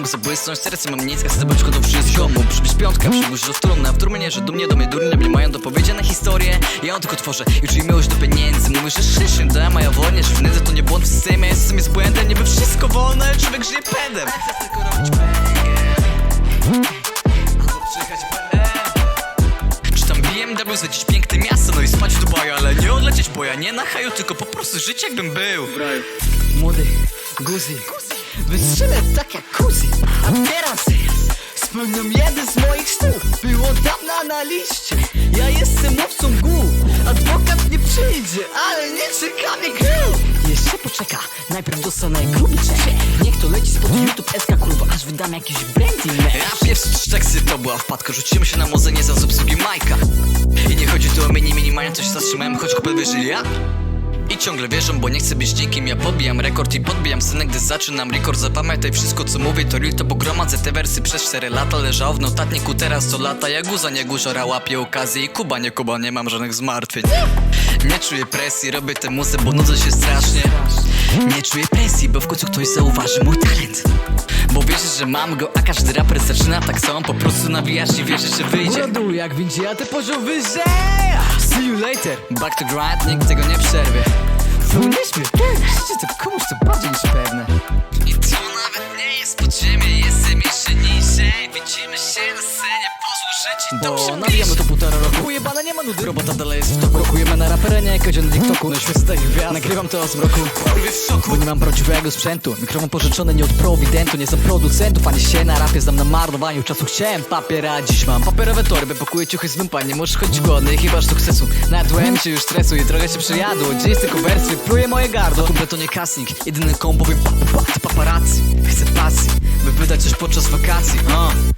muszę błysnąć, serce mam nic, chcę zobaczyć to wszystko. Mu przybyć piątka, przybyć do strony, a w turmie że dumnie do mnie durnie nie mają do powiedzenia historię. Ja ją tylko tworzę i czuję miłość do pieniędzy. Mówisz, że szyszy, da, moja wolnia, że w nędzy to nie błąd w systemie. Jestem jest błędem, niby wszystko wolne, człowiek żyje pędem. Tylko robić BMW, zwiedzić piękne miasto, no i spać w Dubaju Ale nie odlecieć, bo ja nie na haju, tylko po prostu żyć jakbym był. Młody, guzi Wystrzelę tak jak kuzi. A teraz spełniam jeden z moich snów Było dawna na liście. Ja jestem mówcą mgłu Adwokat nie przyjdzie, ale nie czeka mnie król Jeszcze poczeka, najpierw dostanę gruby check Niech to leci spod YouTube. SK kurwa Aż wydam jakiś branding Ja pierwszy trzy teksty to była wpadka. Rzuciłem się na mozę nie za obsługi Majka. I nie chodzi tu o mini, mini, mają coś zatrzymałem Choć kupę wyżyli ja i ciągle wierzą, bo nie chcę być nikim Ja podbijam rekord i podbijam scenę, gdy zaczynam rekord. Zapamiętaj wszystko co mówię, to real, to bo gromadzę te wersy Przez 4 lata. Leżał w notatniku, teraz co lata. Ja guza, nie guziora, łapię okazję. I Kuba, nie Kuba, nie mam żadnych zmartwień. Nie czuję presji, robię tę muzę, bo nudzę się strasznie. Nie czuję presji, bo w końcu ktoś zauważy mój talent. Bo wierzysz, że mam go, a każdy raper zaczyna tak samo. Po prostu nawijasz i wierzysz, że wyjdzie. Góra jak windzie, a ty poziom wyżej See you later. Back to grind, nikt tego nie przerwie. Wróciliśmy Życie to komuś to bardziej niż pewne. I to nawet nie jest podziemie, jestem jeszcze niżej Widzimy się na scenie, Bo nawijamy to półtora roku. Ujebana nie ma nudy. Robota dalej jest w toku. Rokujemy na raperę, nie jako na TikToku. No świecę gwiazd Nagrywam to z mroku. Kurwy w szoku. Bo nie mam prawdziwego sprzętu. Mikrofon pożyczony nie od prowidentu Nie za producentów, ani się na rapie Znam na marnowaniu czasu. Chciałem papiera, dziś mam papierowe torby. Pakuję ciuchy z lumpa, nie możesz chodzić głodny Chyba że sukcesu. Nadłem się już stresu i trochę się przejadło. Gdzie jest tylko wersy, pluje moje gardło. Kumple to nie casting, jedyny kombo powiem pa, pa, paparazzi. Chcę pasji, by wydać coś podczas wakacji uh.